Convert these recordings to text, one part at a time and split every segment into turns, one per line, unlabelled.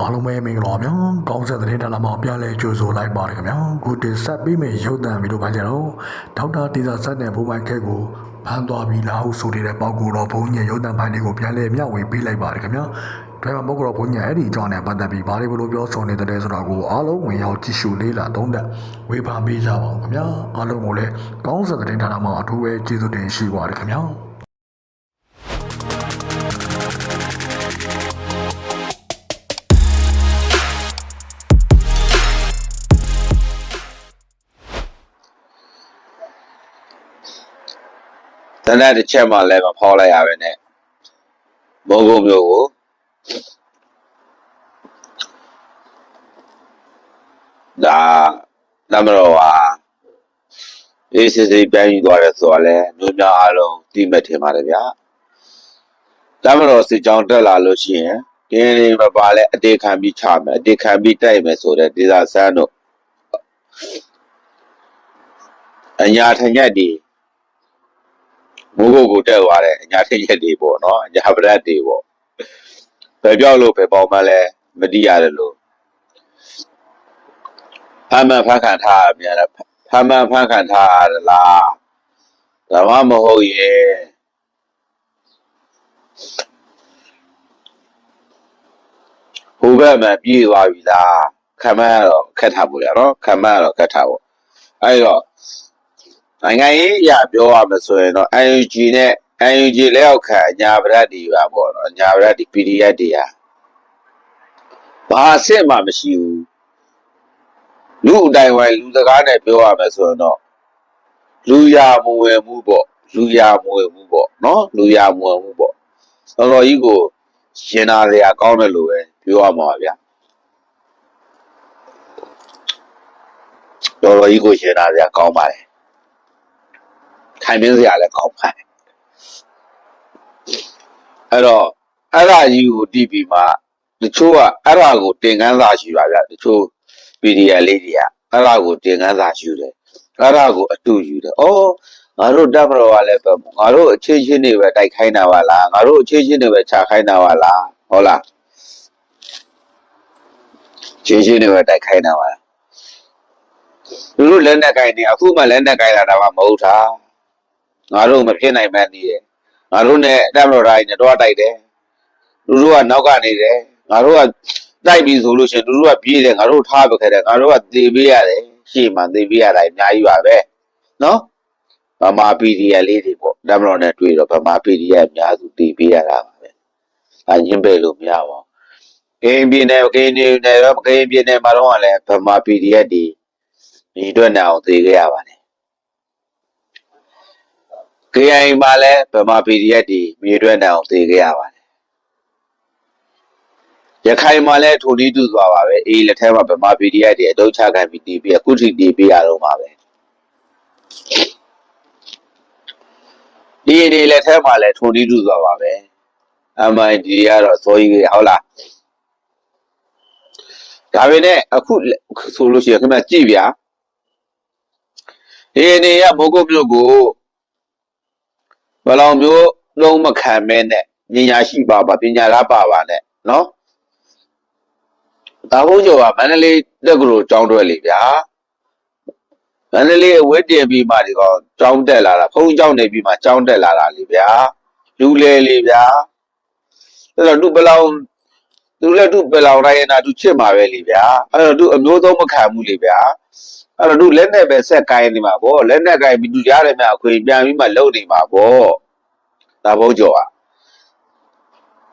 အားလုံးပဲမင်္ဂလာပါဗျာကောင်းဆက်တဲ့ဌာနမှာပြန်လဲကြိုဆိုလိုက်ပါတယ်ခင်ဗျာခုတင်ဆက်ပေးမယ့်ရုပ်သံဗီဒီယိုပိုင်းကျတော့ဒေါက်တာတေဇာဆက်တဲ့ဘိုးမိုက်ခက်ကိုဖမ်းသွားပြီလားဟုဆိုတဲ့ပေါက်ကိုတော့ဘုန်းကြီးရုပ်သံပိုင်းလေးကိုပြန်လဲမျှဝေပေးလိုက်ပါတယ်ခင်ဗျာဒါမှမဟုတ်တော့ဘုန်းကြီးအဲ့ဒီအကြောင်းနဲ့ပတ်သက်ပြီးဘာတွေဘလို့ပြောဆိုနေတယ်ဆိုတာကိုအားလုံးဝင်ရောက်ကြည့်ရှုလေ့လာသုံးသပ်ဝေဖန်ပေးကြပါဦးခင်ဗျာအားလုံးကိုလည်းကောင်းဆက်တဲ့ဌာနမှာအထူးပဲကျေးဇူးတင်ရှိပါတယ်ခင်ဗျာ
နက်တစ်ချက်မှလည်းမဖောက်လိုက်ရပဲနဲ့မုံကုံမျိုးကိုဒါနမတော်ဟာအေးစစ်စစ်ပြန်ယူသွားတယ်ဆိုတော့လေမျိုးများအားလုံးတိမဲ့ထင်ပါတယ်ဗျာနမတော်စစ်ကြောင်းတက်လာလို့ရှိရင်ဒီနေ့မပါလဲအတေခံပြီးချမယ်အတေခံပြီးတိုက်မယ်ဆိုတဲ့ဒေသဆန်းတို့အညာထညက်ဒီ မိုးကုတ်ကိုတက်သွားတယ်အညာထက်ရက်တွေပေါ့နော်အညာပရက်တွေပေါ့ဘယ်ပြောက်လို့ဘယ်ပေါင်းမှလဲမတိရတယ်လို့ဖမ်းမှန်ဖမ်းခံထားရမြန်တယ်ဖမ်းမှန်ဖမ်းခံထားရလားဒါမှမဟုတ်ရဲ့ဟိုဘက်မှာပြေးသွားပြီလားခံမရတော့ခက်ထားဖို့လေနော်ခံမရတော့ခက်ထားဖို့အဲ့တော့ နိုင်ငံရေးအရာပြောရမယ်ဆိုရင်တော့ UNG နဲ့ UNG လက်အောက်ခံအညာပရက်တွေပါပေါ့နော်အညာပရက်ဒီ PDF တွေဟာဘာအဆင့်မှမရှိဘူးလူအတိုင်းဝိုင်းလူစကားနဲ့ပြောရမယ်ဆိုရင်တော့လူရမဝင်မှုပေါ့လူရမဝင်မှုပေါ့နော်လူရမဝင်မှုပေါ့တော်တော်ကြီးကိုရှင်နာစရာကောင်းတယ်လို့ပဲပြောရမှာပါဗျာတော်တော်ကြီးကိုရှင်နာစရာကောင်းပါတယ် ခိုင်ပင်းစရာလည်းကောင်းပါတယ်အဲ့တော့အဲ့ဒါကြီးကိုတီးပြီးမှတချို့ကအဲ့ဒါကိုတင်ကန်းစာရှိပါဗျတချို့ PDF လေးတွေကအဲ့ဒါကိုတင်ကန်းစာရှိတယ်အဲ့ဒါကိုအတူယူတယ်ဩငါတို့တပ်မတော်ကလည်းပဲငါတို့အခြေချင်းတွေပဲတိုက်ခိုင်းတာပါလားငါတို့အခြေချင်းတွေပဲခြာခိုင်းတာပါလားဟုတ်လားအခြေချင်းတွေပဲတိုက်ခိုင်းတာပါလားသူတို့လက်နဲ့ကိုင်နေအခုမှလက်နဲ့ကိုင်လာတာမှမဟုတ်တာ ငါတို့မဖြစ်နိုင်မှန်းသိတယ်ငါတို့နဲ့တမတော်တိုင်းနဲ့တော့တိုက်တယ်လူတို့ကနောက်ကနေတယ်ငါတို့ကတိုက်ပြီဆိုလို့ရှိရင်လူတို့ကပြေးတယ်ငါတို့ထားပခဲ့တယ်ငါတို့ကသေပေးရတယ်ရှေ့မှာသေပေးရတာအများကြီးပါပဲနော်ဗမာပီဒီအလေးတွေပေါ့တမတော်နဲ့တွေ့တော့ဗမာပီဒီအများစုသေပေးရတာပါပဲအရင်ပဲလို့မရပါဘူးကင်းပြင်းနဲ့ကင်းနေတယ်တော့ကင်းပြင်းနဲ့မှာတော့လည်းဗမာပီဒီအဒီဒီအတွက်နဲ့အောင်သေခဲ့ရပါတယ် KI မှာလည်းဗမာ PDF တွေမြေတွက်နေအောင်သိခဲ့ရပါတယ်ရခိုင်မှာလည်းထိုနည်းတူသွားပါပဲအေးလက်ထဲမှာဗမာ PDF တွေအတုံးချခံပြီးတီးပြီးအခုထိတီးပြီးရတော့မှာပဲဒီဒီလက်ထဲမှာလည်းထိုနည်းတူသွားပါပဲ MID ကတော့စိုးကြီးဟုတ်လားဒါပေမဲ့အခုဆိုလို့ရှိရင်ခင်ဗျကြည့်ဗျာဒီနေရမိုးကုတ်မြို့ကို ဘယ်လောက်မျိုးလုံးမခံမဲနဲ့ပညာရှိပါပါပညာလားပါပါနဲ့နော်ဒါဘုန်းကျော်ကမန္တလေးတက္ကသိုလ်ကျောင်းတွဲလေဗျာမန္တလေးအဝတ်တင်ပြီးမှဒီကောင်ကျောင်းတက်လာတာဘုန်းကျောင်းနေပြီးမှကျောင်းတက်လာတာလေဗျာလူလေလေဗျာအဲ့တော့သူဘယ်လောက်သူလည်းသူဘယ်လောက်တိုင်းနာသူချစ်မှာပဲလေဗျာအဲ့တော့သူအမျိုးသုံးမခံဘူးလေဗျာ အဲ့တော့သူလက်နဲ့ပဲဆက်ကိုင်းနေမှာဗောလက်နဲ့ကိုင်းပြီးသူကြားတယ်မြအခွင့်ပြန်ပြီးမှလုံနေမှာဗောလာဘုံကျော်อ่ะ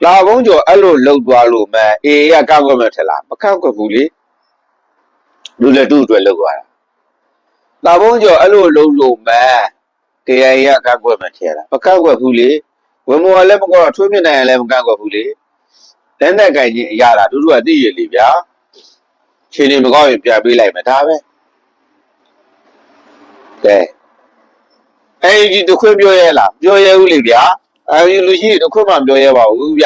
လာဘုံကျော်အဲ့လိုလှုပ်သွားလို့မဲအေးရကောက်ကွက်မဲ့ထက်လားမကောက်ကွက်ဘူးလေလူလက်တူအတွက်လှုပ်သွားတာလာဘုံကျော်အဲ့လိုလှုပ်လို့မဲတရားရကောက်ကွက်မဲ့ထက်လားမကောက်ကွက်ဘူးလေဝေမောလည်းမကောက်တော့ထွေးမြင့်နိုင်လည်းမကောက်ကွက်ဘူးလေလက်နဲ့ကြိုင်ချင်းရတာတူတူကသိရလေဗျာရှင်နေမကောက်ရင်ပြန်ပေးလိုက်မယ်ဒါပဲ ကဲအဲ့ဒီတခွင့်ပြောရဲလားပြောရဲဦးလေဗျာအဲ့ဒီလူရှိတခွင့်မှပြောရဲပါဘူးဗျ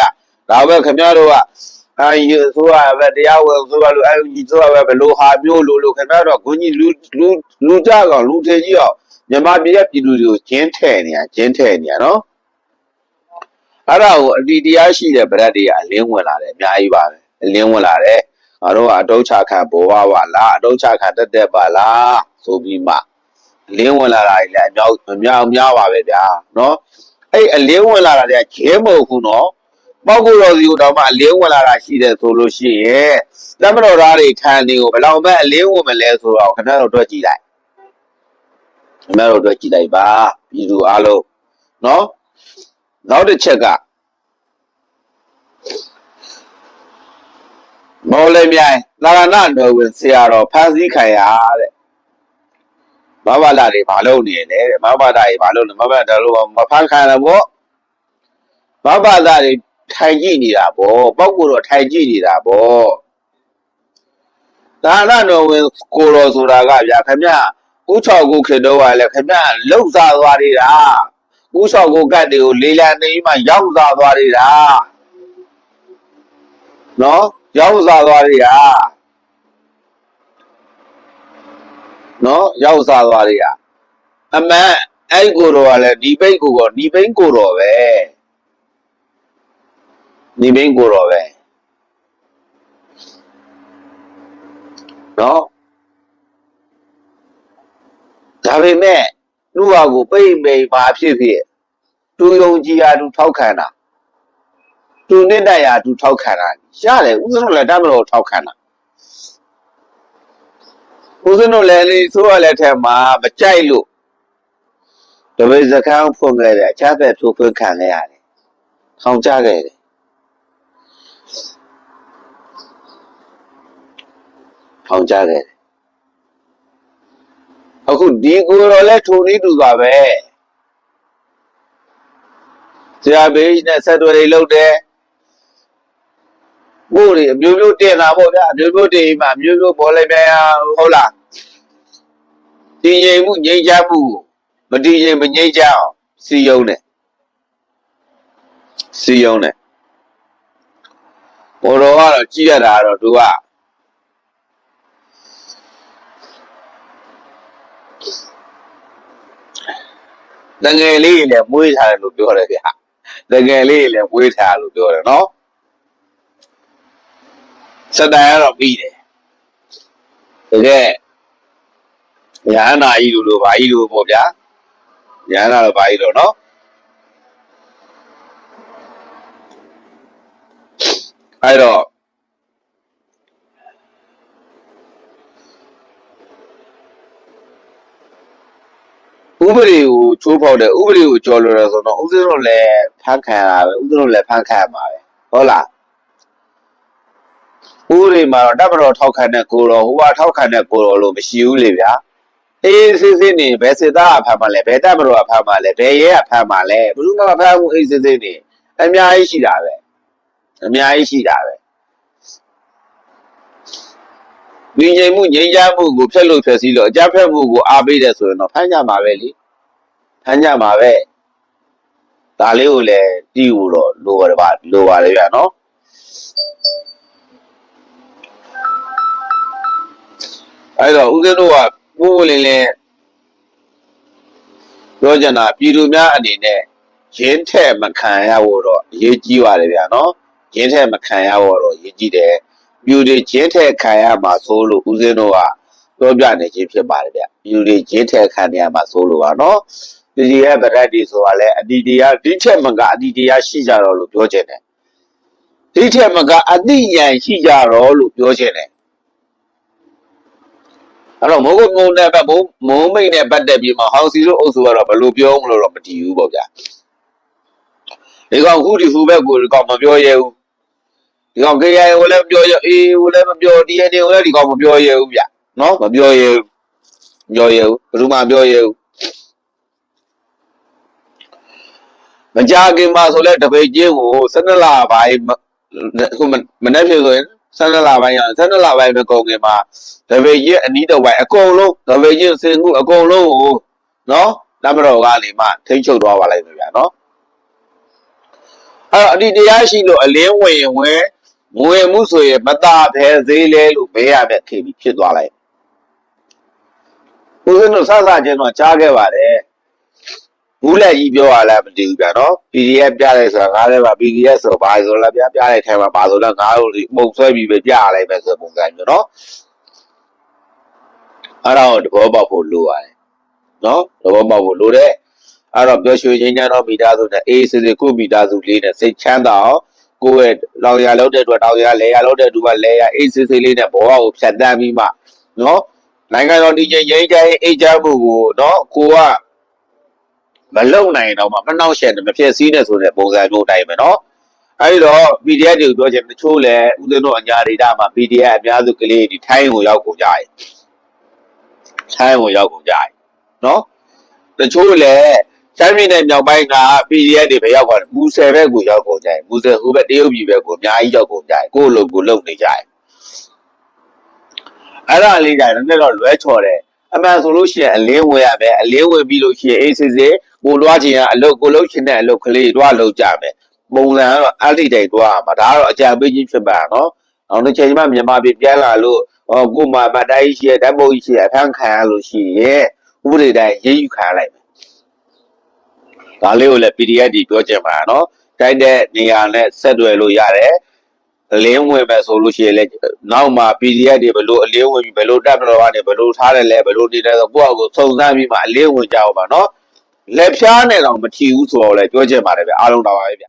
ဒါပဲခင်ဗျားတို့ကအဲ့ဒီဆိုရပဲတရားဝင်ဆိုရလို့အဲ့ဒီဆိုရပဲဘလို့ဟာမျိုးလို့လို့ခင်ဗျားတို့ကဂုကြီးလူလူလူကြကောင်လူထေကြီးအောင်မြန်မာပြည်ရဲ့ပြည်သူတွေကိုကျင်းထဲ့နေရကျင်းထဲ့နေရနော်အဲ့ဒါကိုအတီတရားရှိတဲ့ဗရက်တွေကအလင်းဝင်လာတယ်အများကြီးပါပဲအလင်းဝင်လာတယ်ငါတို့ကအတုံးချခံဘဝပါလားအတုံးချခံတက်တက်ပါလားဆိုပြီးမှ အလင်းဝင်လာတာကြီးလည်းအများအများအများပါပဲဗျာနော်အဲ့အလင်းဝင်လာတာတွေကကျဲမဟုတ်ဘူးနော်ပောက်ကိုယ်တော်စီကိုတော့မှအလင်းဝင်လာတာရှိတယ်ဆိုလို့ရှိရင်သမတော်သားတွေထန်နေကိုဘယ်လောက်ပဲအလင်းဝင်မလဲဆိုတော့ခဏတော့တွက်ကြည့်လိုက်ခဏတော့တွက်ကြည့်လိုက်ပါပြည်သူအားလုံးနော်နောက်တစ်ချက်ကမော်လမြိုင်သာရဏတော်ဝင်ဆရာတော်ဖန်စည်းခံရတဲ့ မဘာလာတွေဘာလုပ်နေလဲတဲ့မဘာလာတွေဘာလုပ်လဲမဘာလာလို့မဖန်ခံရဘောမဘာလာတွေထိုင်ကြည့်နေတာပေါ့ပောက်ကိုတော့ထိုင်ကြည့်နေတာပေါ့သာရဏတော်ဝင်ကိုတော်ဆိုတာကဗျာခင်ဗျဦးချောက်ကိုခေတော့ကလည်းခင်ဗျလှုပ်စားသွားနေတာဦးချောက်ကိုကတ်တွေကိုလေးလံနေမှရောက်စားသွားနေတာနော်ရောက်စားသွားနေတာ နော်ရောက်စားသွားနေတာအမှန်အဲ့ကိုတော်ကလည်းဒီပိတ်ကိုတော့ဒီပိတ်ကိုတော်ပဲဒီပိတ်ကိုတော်ပဲနော်ဒါပေမဲ့လူဟာကိုပိတ်ပိတ်ပါဖြစ်ဖြစ်သူယုံကြည်ရာသူထောက်ခံတာသူနှစ်တရာသူထောက်ခံတာရတယ်ဥစဉ်တို့လည်းတမလို့ထောက်ခံတာ ဥစဉ်တို့လည်းလေဆိုရလက်ထက်မှာမကြိုက်လို့တပည့်စကန်းဖွင့်ခဲ့တယ်အခြားဘက်ထိုးဖွင့်ခံခဲ့ရတယ်ထောင်ကြခဲ့တယ်ထောင်ကြခဲ့တယ်အခုဒီကိုယ်တော်လဲထုံနေတူပါပဲဆရာဘေးနဲ့ဆက်သွယ်တွေလုပ်တယ် ဘို့တွေအမျိုးမျိုးတင်တာပေါ့ဗျာအမျိုးမျိုးတင်မှအမျိုးမျိုးပေါ်လိုက်ပြန်ဟုတ်လားတည်ငြိမ်မှုငြိမ်းချမ်းမှုမတည်ငြိမ်မငြိမ်းချမ်းအောင်စီယုံတယ်စီယုံတယ်ဘောတော်ကတော့ကြည့်ရတာကတော့သူကတငယ်လေးတွေလည်းမွေးထားတယ်လို့ပြောတယ်ဗျာတငယ်လေးတွေလည်းမွေးထားတယ်လို့ပြောတယ်နော် စတန်ကတော့ပြီးတယ်တကယ်ညာနာကြီးလိုလိုဘာကြီးလိုပေါ့ဗျာညာနာတော့ဘာကြီးတော့နော်အဲ့တော့ဥပဒေကိုချိုးဖောက်တယ်ဥပဒေကိုကျော်လွန်တယ်ဆိုတော့ဥစဉ်တို့လည်းဖန်ခံရတာပဲဥစဉ်တို့လည်းဖန်ခံရမှာပဲဟုတ်လား ဥပဒေမှာတော့တပ်မတော်ထောက်ခံတဲ့ကိုတော်ဟိုကထောက်ခံတဲ့ကိုတော်လို့မရှိဘူးလေဗျာအေးစစ်စစ်နေဘယ်စစ်သားကဖမ်းမှလဲဘယ်တပ်မတော်ကဖမ်းမှလဲဘယ်ရဲကဖမ်းမှလဲဘယ်သူမှမဖမ်းဘူးအေးစစ်စစ်နေအများကြီးရှိတာပဲအများကြီးရှိတာပဲညီငိမ်မှုငြိမ်းချမ်းမှုကိုဖျက်လို့ဖျက်ဆီးလို့အကြမ်းဖက်မှုကိုအားပေးတယ်ဆိုရင်တော့ဖမ်းကြမှာပဲလေဖမ်းကြမှာပဲဒါလေးကိုလည်းတီးဖို့တော့လိုပါတယ်ပါလိုပါတယ်ဗျာနော် အဲ့တော့ဦးဇင်းတို့ကပိုးလင်းလင်းပြောကြတာပြည်သူများအနေနဲ့ရင်းထက်မခံရဖို့တော့အရေးကြီးပါတယ်ဗျာနော်ရင်းထက်မခံရဖို့တော့အရေးကြီးတယ်ပြည်သူတွေရင်းထက်ခံရမှာဆိုလို့ဦးဇင်းတို့ကပြောပြနေခြင်းဖြစ်ပါတယ်ဗျပြည်သူတွေရင်းထက်ခံရမှာဆိုလို့ပါနော်ဒီဒီရဲ့ဗရက်တီဆိုတာလဲအတီတရားဒီချက်မကအတီတရားရှိကြတော့လို့ပြောချင်တယ်ဒီချက်မကအတိဉာဏ်ရှိကြတော့လို့ပြောချင်တယ် အဲ့တော့မိုးကုတ်မုံနဲ့ပတ်မိုးမိုးမိတ်နဲ့ပတ်သက်ပြီးမှဟောင်စီတို့အုပ်စုကတော့ဘယ်လိုပြောမလို့တော့မတည်ဘူးပေါ့ဗျာဒီကောင်ခုဒီဟူဘက်ကိုဒီကောင်မပြောရဲဘူးဒီကောင် KIA ကိုလည်းမပြောရဲအေးကိုလည်းမပြော DNA ကိုလည်းဒီကောင်မပြောရဲဘူးဗျနော်မပြောရဲဘူးမပြောရဲဘူးဘယ်သူမှမပြောရဲဘူးမကြခင်မှာဆိုလဲတပိတ်ချင်းကို12လပိုင်းခုမနေ့ဖြစ်ဆိုရင် 12လပိုင်းရ12လပိုင်းမကုန်ခင်မှာတပိတ်ချင်းအနီးတော့ပိုင်းအကုန်လုံးတပိတ်ချင်းစင်ခုအကုန်လုံးကိုနော်တမတော်ကနေမှထိမ့်ချုပ်သွားပါလိုက်မယ်ဗျာနော်အဲ့တော့အဒီတရားရှိလို့အလင်းဝင်ရင်ဝင်မဝင်မှုဆိုရင်မตาဖဲသေးလဲလို့ဘေးရတဲ့ခေပြီးဖြစ်သွားလိုက်ဦးဇင်းတို့ဆဆချင်းတော့ကြားခဲ့ပါတယ် ဘူးလက်ကြီးပြောရလားမသိဘူးဗျာနော် PDF ပြလိုက်ဆိုတာငါလည်းပါ PDF ဆိုဘာဆိုလဲဗျာပြလိုက်ထိုင်မှာပါဆိုတော့ငါတို့ဒီမှုံဆွဲပြီးပဲပြရလိုက်မယ်ဆိုတဲ့ပုံစံမျိုးနော်အဲ့ဒါကိုသဘောပေါက်ဖို့လိုရတယ်နော်သဘောပေါက်ဖို့လိုတယ်အဲ့တော့ပြောရွှေချင်းချမ်းတော့မိသားစုနဲ့အေးစစ်စစ်ကိုမိသားစုလေးနဲ့စိတ်ချမ်းသာအောင်ကိုယ့်ရဲ့လောင်ရလောက်တဲ့အတွက်တောင်ရလဲရလောက်တဲ့သူကလဲရအေးစစ်စစ်လေးနဲ့ဘဝကိုဖြတ်တန်းပြီးမှနော်နိုင်ငံတော်ဒီချင်းရင်ကြိုင်အေးချမ်းမှုကိုနော်ကိုက မလုံနိုင်တော့မှမနှောက်ရှက်တယ်မဖြစ်စည်းနဲ့ဆိုတဲ့ပုံစံမျိုးတိုင်းပဲเนาะအဲဒီတော့ PDF တွေကိုပြောချင်တချို့လဲဦးဇင်းတို့အညာဒေတာမှာ PDF အများစုကလေးဒီထိုင်းကိုရောက်ကုန်ကြတယ်ထိုင်းကိုရောက်ကုန်ကြတယ်เนาะတချို့လဲချမ်းပြည်နယ်မြောက်ပိုင်းက PDF တွေပဲရောက်သွားတယ်မူဆယ်ဘက်ကိုရောက်ကုန်ကြတယ်မူဆယ်ဟိုဘက်တရုတ်ပြည်ဘက်ကိုအများကြီးရောက်ကုန်ကြတယ်ကိုယ့်လိုကိုယ်လုံနေကြတယ်အဲ့ဒါလေးကြတယ်လည်းတော့လွဲချော်တယ် အမှန်ဆိုလို့ရှိရင်အလင်းဝင်ရမယ်အလင်းဝင်ပြီးလို့ရှိရင်အေးစစ်စစ်ကိုလွှားချင်ရအလုပ်ကိုလုပ်ချင်တဲ့အလုပ်ကလေးတွားလုပ်ကြမယ်ပုံစံကတော့အဲ့ဒီတိုင်တွားရမှာဒါကတော့အကြံပေးခြင်းဖြစ်ပါနော်အောင်တစ်ချိန်မှမြန်မာပြည်ပြန်လာလို့ဟောကို့မှာမတိုင်းရှိရဓာတ်ပုံရှိရအခန်းခံရလို့ရှိရဲ့ဥပဒေတိုင်းရေးယူခံရလိုက်မယ်ဒါလေးကိုလည်း PDF ဒီပြောချင်ပါနော်တိုက်တဲ့နေရာနဲ့ဆက်သွယ်လို့ရတယ် အလင်းဝင်ပဲဆိုလို့ရှိရင်လည်းနောက်မှာ PDF တွေဘလို့အလင်းဝင်ပြီးဘလို့တက်မလို့ကနေဘလို့ထားတယ်လဲဘလို့နေတယ်ဆိုကိုယ့်အကိုစုံစမ်းပြီးမှအလင်းဝင်ကြအောင်ပါနော်လက်ဖြားနဲ့တော့မထီဘူးဆိုတော့လည်းပြောချင်ပါတယ်ဗျအားလုံးတော်ပါပဲဗျ